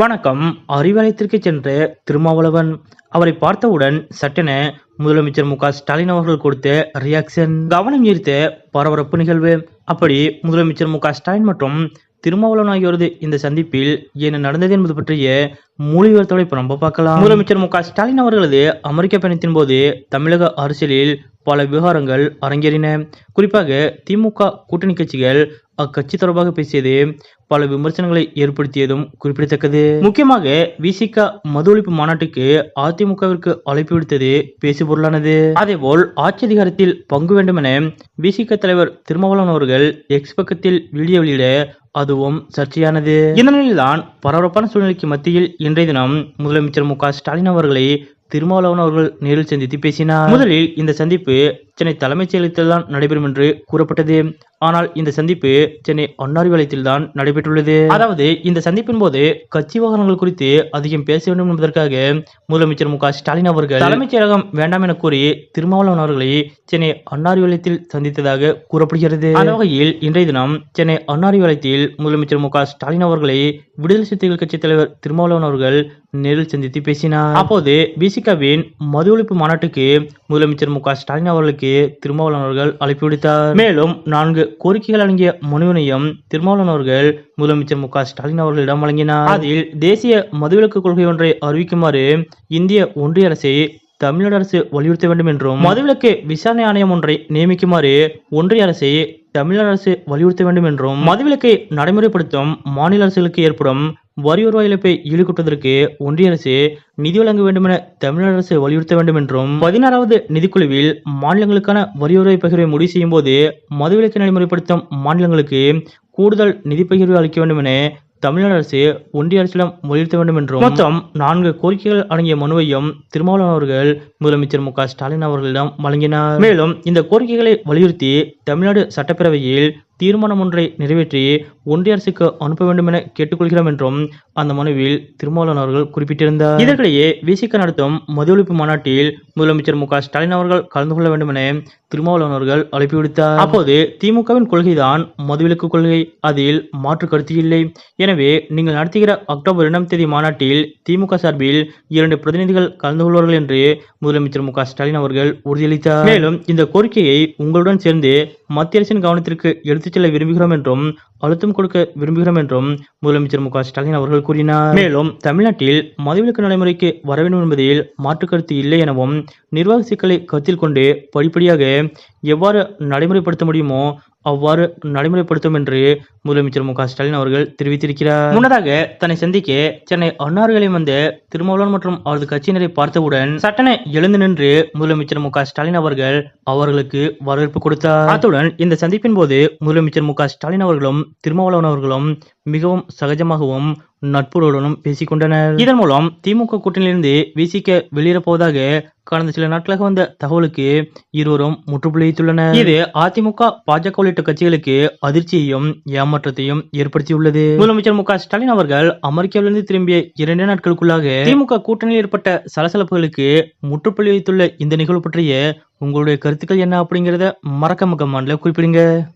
வணக்கம். அறிவாலயத்திற்கு சென்ற திருமாவளவன் அவரை பார்த்தவுடன் சட்டென முதலமைச்சர் மு ஸ்டாலின் அவர்கள் கொடுத்த ரியாக்ஷன் கவனம் ஈர்த்த பரபரப்பு நிகழ்வு. அப்படி முதலமைச்சர் மு ஸ்டாலின் மற்றும் திருமாவளவன் ஆகியோரது இந்த சந்திப்பில் என்ன நடந்தது என்பது பற்றிய முழு இப்ப நம்ம பார்க்கலாம். முதலமைச்சர் மு ஸ்டாலின் அவர்களது அமெரிக்க பயணத்தின் போது தமிழக அரசியலில் பல விவகாரங்கள் அரங்கேறின. குறிப்பாக திமுக கூட்டணி கட்சிகள் அக்கட்சி தொடர்பாக பேசியது பல விமர்சனங்களை ஏற்படுத்தியதும் குறிப்பிடத்தக்கது. முக்கியமாக விசிக மது ஒழிப்பு மாநாட்டுக்கு அதிமுகவிற்கு அழைப்பு விடுத்தது பேசுபொருளானது. அதேபோல் ஆட்சி அதிகாரத்தில் பங்கு வேண்டுமென விசிக தலைவர் திருமாவளவன் அவர்கள் எக்ஸ் பக்கத்தில் வீடியோ வெளியிட அதுவும் சர்ச்சையானது. இந்த நிலையில்தான் பரபரப்பான சூழ்நிலைக்கு மத்தியில் இன்றைய தினம் முதலமைச்சர் மு க ஸ்டாலின் அவர்களை திருமாவளவன் அவர்கள் நேரில் சந்தித்து பேசினார். முதலில் இந்த சந்திப்பு சென்னை தலைமைச் செயலகத்தில்தான் நடைபெறும் என்று கூறப்பட்டது. ஆனால் இந்த சந்திப்பு சென்னை அன்னாரிவாளையத்தில் தான் நடைபெற்றுள்ளது. அதாவது இந்த சந்திப்பின் போது கட்சி வாகனங்கள் குறித்து அதிகம் பேச வேண்டும் என்பதற்காக முதலமைச்சர் மு ஸ்டாலின் அவர்கள் தலைமைச் செயலகம் வேண்டாம் என கூறி திருமாவளவன் அவர்களை சென்னை அன்னாரிவாளையத்தில் சந்தித்ததாக கூறப்படுகிறது. அந்த வகையில் இன்றைய தினம் சென்னை அன்னாரிவாளையத்தில் முதலமைச்சர் மு ஸ்டாலின் அவர்களை விடுதலை சிறுத்தைகள் கட்சித் தலைவர் திருமாவளவன் அவர்கள் நேரில் சந்தித்து பேசினார். அப்போது பிசிகாவின் மது ஒழிப்பு மாநாட்டுக்கு முதலமைச்சர் மு ஸ்டாலின் அவர்களுக்கு திருமாவளவன் அவர்கள் அழைப்பு விடுத்தார். மேலும் நான்கு கோரிக்கைகள் அடங்கிய மனுவினையும் திருமாவளவன் அவர்கள் முதலமைச்சர் மு க ஸ்டாலின் அவர்களிடம் வழங்கினார். அதில் தேசிய மதுவிலக்கு கொள்கை ஒன்றை அறிவிக்குமாறு இந்திய ஒன்றிய அரசை தமிழ்நாடு அரசு வலியுறுத்த வேண்டும் என்றும் மதுவிலக்கு விசாரணை ஆணையம் ஒன்றை நியமிக்குமாறு ஒன்றிய அரசை தமிழ்நாடு அரசு வலியுறுத்த வேண்டும் என்றும் மதுவிலக்கை நடைமுறைப்படுத்தும் மாநில அரசுகளுக்கு ஏற்படும் வரி வருவாய் இழப்பை ஈடுகட்டுவதற்கு ஒன்றிய அரசு நிதி வழங்க வேண்டும் என தமிழக அரசு வலியுறுத்த வேண்டும் என்றும் பதினாறாவது நிதிக்குழுவில் மாநிலங்களுக்கான வரி வருவாய் பகிர்வை முடிவு செய்யும் போது மதுவிலக்கை நடைமுறைப்படுத்தும் மாநிலங்களுக்கு கூடுதல் நிதி பகிர்வு அளிக்க வேண்டும் என தமிழ்நாடு அரசு ஒன்றிய அரசிடம் வலியுறுத்த வேண்டும் என்றும் மொத்தம் நான்கு கோரிக்கைகள் அடங்கிய மனுவையும் திருமாவளவன் அவர்கள் முதலமைச்சர் மு க ஸ்டாலின் அவர்களிடம் வழங்கினார். மேலும் இந்த கோரிக்கைகளை வலியுறுத்தி தமிழ்நாடு சட்டப்பேரவையில் தீர்மானம் ஒன்றை நிறைவேற்றி ஒன்றிய அரசுக்கு அனுப்ப வேண்டும் என கேட்டுக்கொள்கிறோம் என்றும் அந்த மனுவில் திருமாவளவன் அவர்கள் குறிப்பிட்டிருந்தார். இதற்கிடையே விசிக நடத்தும் மது ஒழிப்பு மாநாட்டில் முதலமைச்சர் மு. ஸ்டாலின் அவர்கள் கலந்து கொள்ள வேண்டும் என திருமாவளவன் அவர்கள் அழைப்பு விடுத்தார். அப்போது திமுகவின் கொள்கைதான் மதுவிலக்கு கொள்கை. அதில் மாற்று கருத்து இல்லை. எனவே நீங்கள் நடத்துகிற அக்டோபர் இரண்டாம் தேதி மாநாட்டில் திமுக சார்பில் இரண்டு பிரதிநிதிகள் கலந்து கொள்வார்கள் என்று முதலமைச்சர் மு. ஸ்டாலின் அவர்கள் உறுதியளித்தார். மேலும் இந்த கோரிக்கையை உங்களுடன் சேர்ந்து மத்திய அரசின் கவனத்திற்கு எடுத்து செல்ல விரும்புகிறோம் என்றும் அழுத்தம் கொடுக்க விரும்புகிறோம் என்றும் முதலமைச்சர் மு க ஸ்டாலின் அவர்கள் கூறினார். மேலும் தமிழ்நாட்டில் மதுவிலக்கு நடைமுறைக்கு வர வேண்டும் என்பதில் மாற்று கருத்து இல்லை எனவும் நிர்வாக சிக்கலை கருத்தில் கொண்டு படிப்படியாக எவ்வாறு நடைமுறைப்படுத்த முடியுமோ அவ்வாறு நடைமுறைப்படுத்தும் என்று முதலமைச்சர் மு க ஸ்டாலின் அவர்கள் தெரிவித்திருக்கிறார். முன்னதாக தன்னை சந்திக்க சென்னை அன்னார்களில் வந்த திருமாவளவன் மற்றும் அவரது கட்சியினரை பார்த்தவுடன் சட்டென எழுந்து நின்று முதலமைச்சர் மு க ஸ்டாலின் அவர்கள் அவர்களுக்கு வரவேற்பு கொடுத்தார். அத்துடன் இந்த சந்திப்பின் போது முதலமைச்சர் மு க ஸ்டாலின் அவர்களும் திருமாவளவன் அவர்களும் மிகவும் சகஜமாகவும் நட்புகளுடனும் பேசிக்கொண்டனர். இதன் மூலம் திமுக கூட்டணியிலிருந்து விசிக்க வெளியேறப்போவதாக கடந்த சில நாட்களாக வந்த தகவலுக்கு இருவரும் முற்றுப்புள்ளி வைத்துள்ளனர். இது அதிமுக பாஜக உள்ளிட்ட கட்சிகளுக்கு அதிர்ச்சியையும் ஏமாற்றத்தையும் ஏற்படுத்தியுள்ளது. முதலமைச்சர் மு ஸ்டாலின் அவர்கள் அமெரிக்காவிலிருந்து திரும்பிய இரண்டு நாட்களுக்குள்ளாக திமுக கூட்டணியில் ஏற்பட்ட சலசலப்புகளுக்கு முற்றுப்புள்ளி வைத்துள்ள இந்த நிகழ்வு பற்றிய உங்களுடைய கருத்துக்கள் என்ன அப்படிங்கறத மறக்க கமெண்ட்ல குறிப்பிடுங்க.